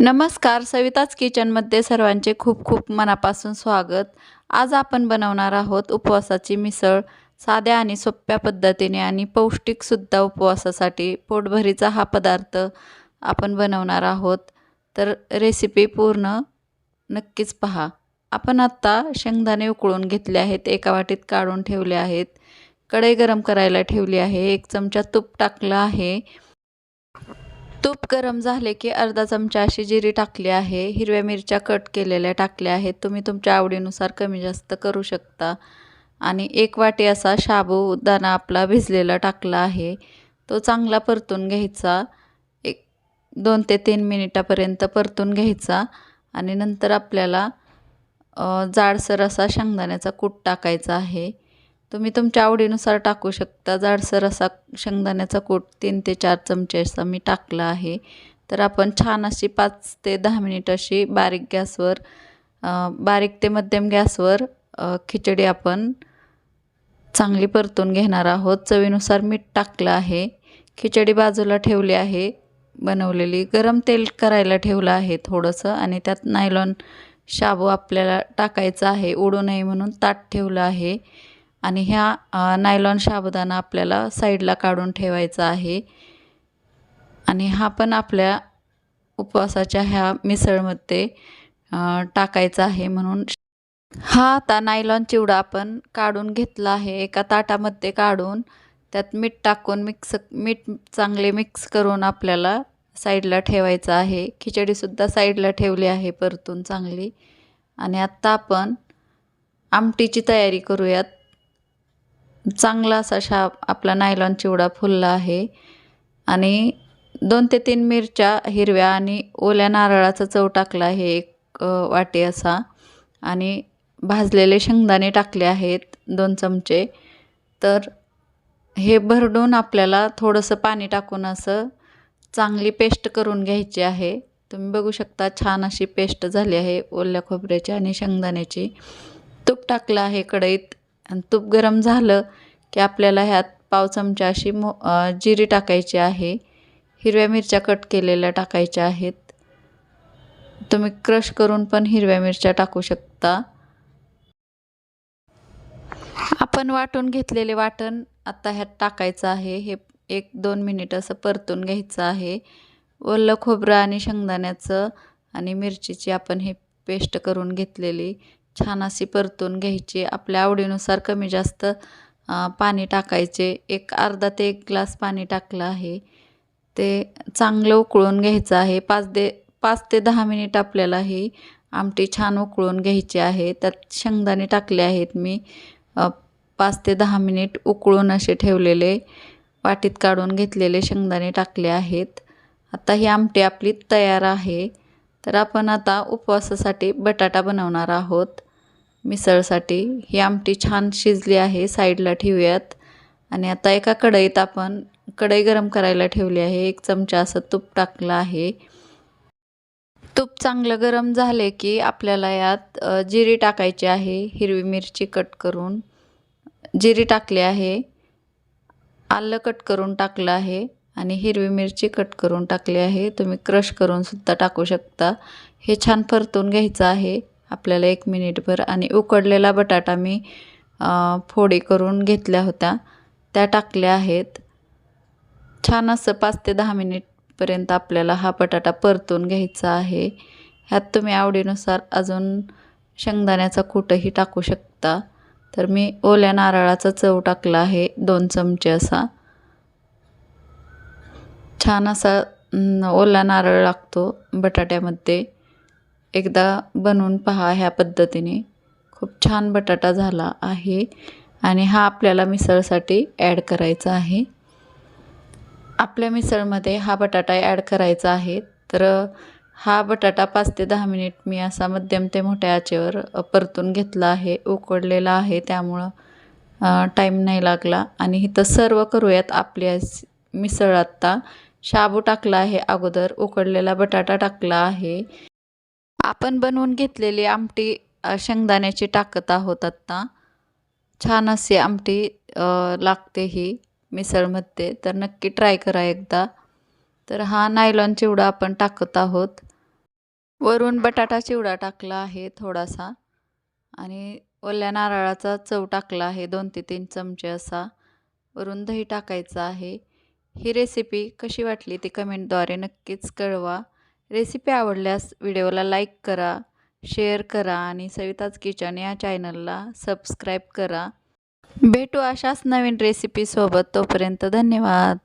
नमस्कार सविताच किचनमध्ये सर्वांचे खूप खूप मनापासून स्वागत. आज आपण बनवणार आहोत उपवासाची मिसळ. साध्या आणि सोप्या पद्धतीने आणि पौष्टिकसुद्धा उपवासासाठी पोटभरीचा हा पदार्थ आपण बनवणार आहोत. तर रेसिपी पूर्ण नक्कीच पहा. आपण आत्ता शेंगदाणे उकळून घेतले आहेत एका वाटीत काढून ठेवले आहेत. कढई गरम करायला ठेवली आहे एक चमचा तूप टाकलं आहे. तूप गरम झाले की अर्धा चमचा अशी जिरी टाकली आहे. हिरव्या मिरच्या कट केलेल्या टाकल्या आहेत. तुम्ही तुमच्या आवडीनुसार कमी जास्त करू शकता. आणि एक वाटी असा साबुदाणा आपला भिजलेला टाकला आहे. तो चांगला परतून घ्यायचा. एक दोन ते तीन मिनिटापर्यंत परतून घ्यायचा. आणि नंतर आपल्याला जाडसर असा शेंगदाण्याचा कूट टाकायचा आहे. तुम्ही तुमच्या आवडीनुसार टाकू शकता. जाडसर असा शेंगदाण्याचा कूट तीन ते चार चमचे असा मी टाकला आहे. तर आपण छान अशी पाच ते दहा मिनिट अशी बारीक गॅसवर बारीक ते मध्यम गॅसवर खिचडी आपण चांगली परतून घेणार आहोत. चवीनुसार मीठ टाकलं आहे. खिचडी बाजूला ठेवली आहे. बनवलेली गरम तेल करायला ठेवलं आहे थोडंसं आणि त्यात नायलॉन शाबू आपल्याला टाकायचा आहे. उडू नये म्हणून ताट ठेवलं आहे. आणि ह्या नायलॉन साबुदाणा आपल्याला साईडला काढून ठेवायचा आहे. आणि हा पण आपल्या उपवासाच्या ह्या मिसळमध्ये टाकायचा आहे म्हणून. हा आता नायलॉन चिवडा आपण काढून घेतला आहे. एका ताटामध्ये काढून त्यात मीठ टाकून मिक्स मीठ चांगले मिक्स करून आपल्याला साईडला ठेवायचं आहे. खिचडीसुद्धा साईडला ठेवली आहे परतून चांगली. आणि आत्ता आपण आमटीची तयारी करूयात. चांगला असा आपला नायलॉन चिवडा फुलला आहे. आणि दोन ते तीन मिरच्या हिरव्या आणि ओल्या नारळाचा चव टाकला आहे एक वाटी असा. आणि भाजलेले शेंगदाणे टाकले आहेत दोन चमचे. तर हे भरडून आपल्याला थोडंसं पाणी टाकून असं चांगली पेस्ट करून घ्यायची आहे. तुम्ही बघू शकता छान अशी पेस्ट झाली आहे ओल्या खोबऱ्याची आणि शेंगदाण्याची. तूप टाकलं आहे कढईत. आणि तूप गरम झालं की आपल्याला ह्यात पाव चमचा अशी मो जिरी टाकायची आहे. हिरव्या मिरच्या कट केलेल्या टाकायच्या आहेत. तुम्ही क्रश करून पण हिरव्या मिरच्या टाकू शकता. आपण वाटून घेतलेले वाटण आता ह्यात टाकायचं आहे. हे एक दोन मिनिट असं परतून घ्यायचं आहे. ओलं खोबरं आणि शेंगदाण्याचं आणि मिरचीची आपण हे पेस्ट करून घेतलेली. छान अशी परतून घ्यायची. आपल्या आवडीनुसार कमी जास्त पाणी टाकायचे. एक अर्धा ते एक ग्लास पाणी टाकलं आहे. ते चांगलं उकळून घ्यायचं आहे. पाच दे पाच ते दहा मिनिट आपल्याला ही आमटी छान उकळून घ्यायची आहे. त्यात शेंगदाणे टाकले आहेत मी. पाच ते दहा मिनिट उकळून असे ठेवलेले वाटीत काढून घेतलेले शेंगदाणे टाकले आहेत. आता ही आमटी आपली तयार आहे. तर आपण आता उपवासासाठी बटाटा बनवणार आहोत. मिसळसाठी ही आमटी छान शिजली आहे साईडला ठेवूयात. आणि आता एका कढईत आपण कढई गरम करायला ठेवली आहे. एक चमचा असं तूप टाकलं आहे. तूप चांगलं गरम झाले की आपल्याला यात जिरी टाकायची आहे. हिरवी मिरची कट करून जिरी टाकली आहे. आलं कट करून टाकलं आहे आणि हिरवी मिरची कट करून टाकली आहे. तुम्ही क्रश करून सुद्धा टाकू शकता. हे छान परतून घ्यायचं आहे. आपल्याला एक मिनिटभर आणि उकडलेला बटाटा मी फोडी करून घेतल्या होत्या. त्या टाकल्या आहेत. छान असं पाच ते दहा मिनिटपर्यंत आपल्याला हा बटाटा परतून घ्यायचा आहे. ह्यात तुम्ही आवडीनुसार अजून शेंगदाण्याचा कूटही टाकू शकता. तर मी ओल्या नारळाचा चव टाकला आहे दोन चमचे असा. छान असा ओला नारळ लागतो बटाट्यामध्ये. एकदा बनवून पहा ह्या पद्धतीने. खूप छान बटाटा झाला आहे आणि हा आपल्याला मिसळसाठी ॲड करायचा आहे. आपल्या मिसळमध्ये हा बटाटा ॲड करायचा आहे. तर हा बटाटा पाच ते दहा मिनिट मी असा मध्यम ते मोठ्या आचेवर परतून घेतला आहे उकडलेला आहे. त्यामुळं टाईम नाही लागला. आणि इथं सर्व करूयात आपल्या मिसळ आत्ता. शाबू टाकला आहे अगोदर उकडलेला बटाटा टाकला आहे. आपण बनवून घेतलेली आमटी शेंगदाण्याची टाकत आहोत आत्ता. छान असे आमटी लागते ही मिसळमध्ये. तर नक्की ट्राय करा एकदा. तर हा नायलॉन चिवडा आपण टाकत आहोत. वरून बटाटा चिवडा टाकला आहे थोडासा. आणि ओल्या नारळाचा चव टाकला आहे दोन ते तीन चमचे असा. वरून दही टाकायचं आहे. ही रेसिपी कशी वाटली ती कमेंटद्वारे नक्कीच कळवा. रेसिपी आवडल्यास व्हिडिओला लाईक करा शेअर करा आणि सविताज किचन या चॅनलला सबस्क्राईब करा. भेटू अशाच नवीन रेसिपीसोबत तोपर्यंत धन्यवाद.